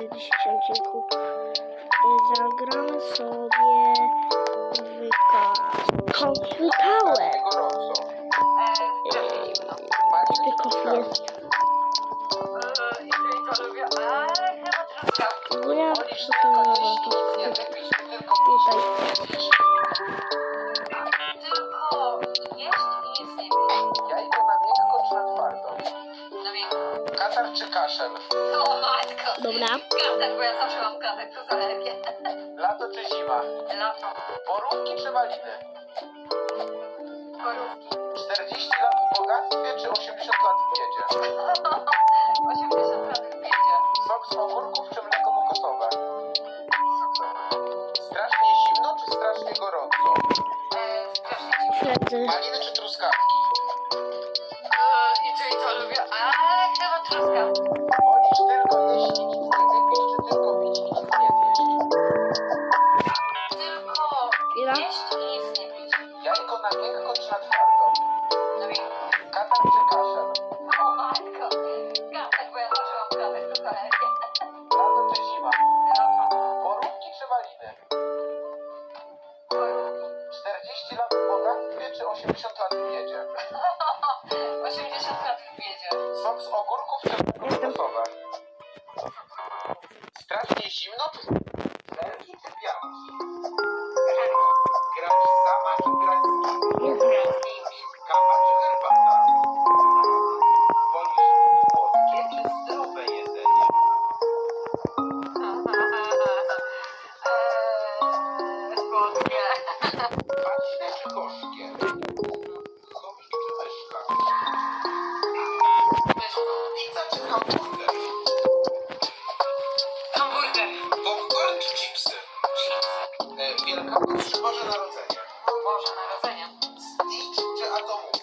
Dzisiejszym odcinku e, sobie w Coffee Tower. gorąco. Strasznie zimno. Czy kofi jest? Eee, I to, kaszel? o matko. Dobra. Katek, bo ja zawsze mam katek przez alergię. Lato czy zima? Lato. Borówki czy maliny? Borówki. 40 lat w bogactwie czy 80 lat w biedzie? 80 lat w biedzie. Sok z ogórków czy mleko kokosowe? Strasznie zimno czy strasznie gorąco? Eee, strasznie zimno. Maliny czy truskawki? Truskawki. Wolisz tylko jeść i nic nie wypić, czy tylko pić i nic nie zjeść? Tylko jeść i nic nie pić. Jajko na miękko czy na twardo? No więc, Katar czy kaszel? o matko. Katek, bo ja katek przez alergię. Lato czy zima? Jestem. kokosowe? Boże Narodzenia. Stitch czy atomówki?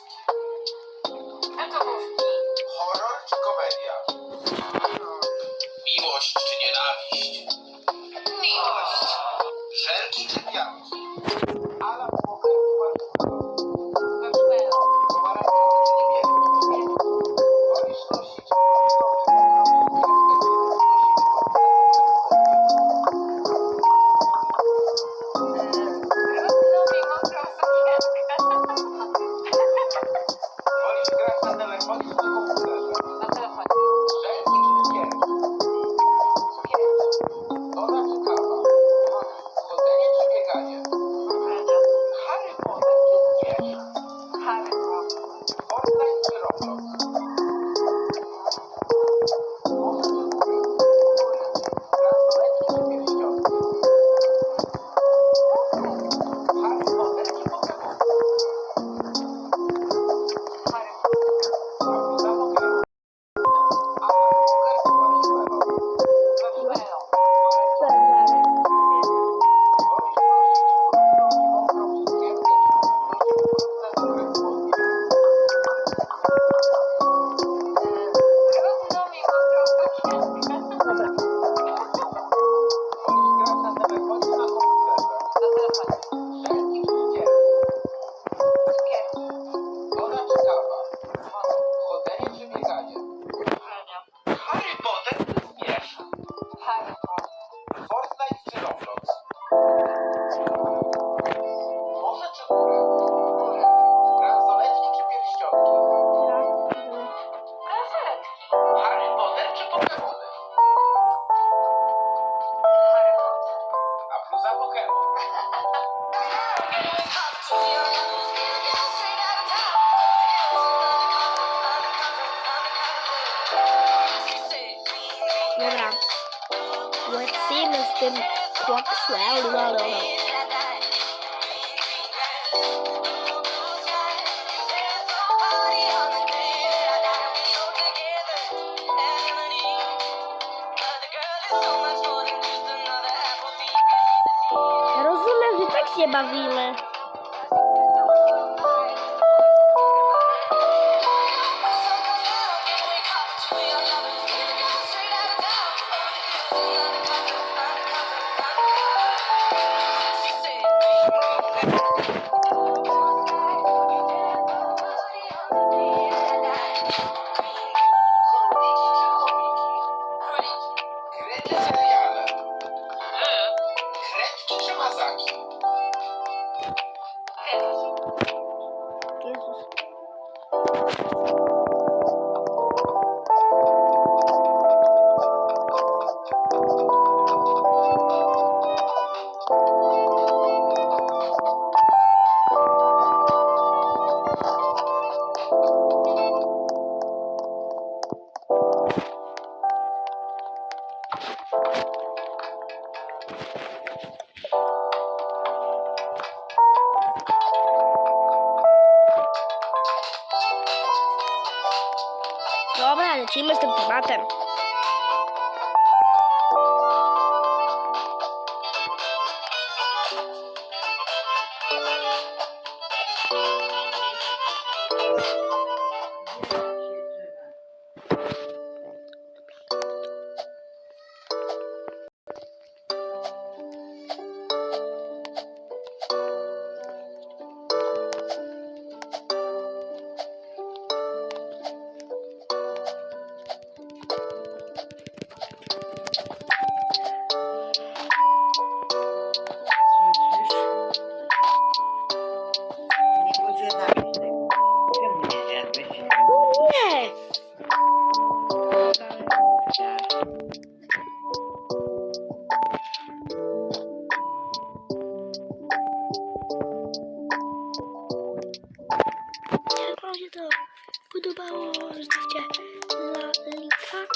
Atomówki. Horror czy komedia? Miłość czy nienawiść? Miłość. Żelki czy pianki? Ala Dobra. Lecimy z tym Quackswell. Ja się bawimy. you lecimy z tym tematem. może to podobało, zostawcie lajka.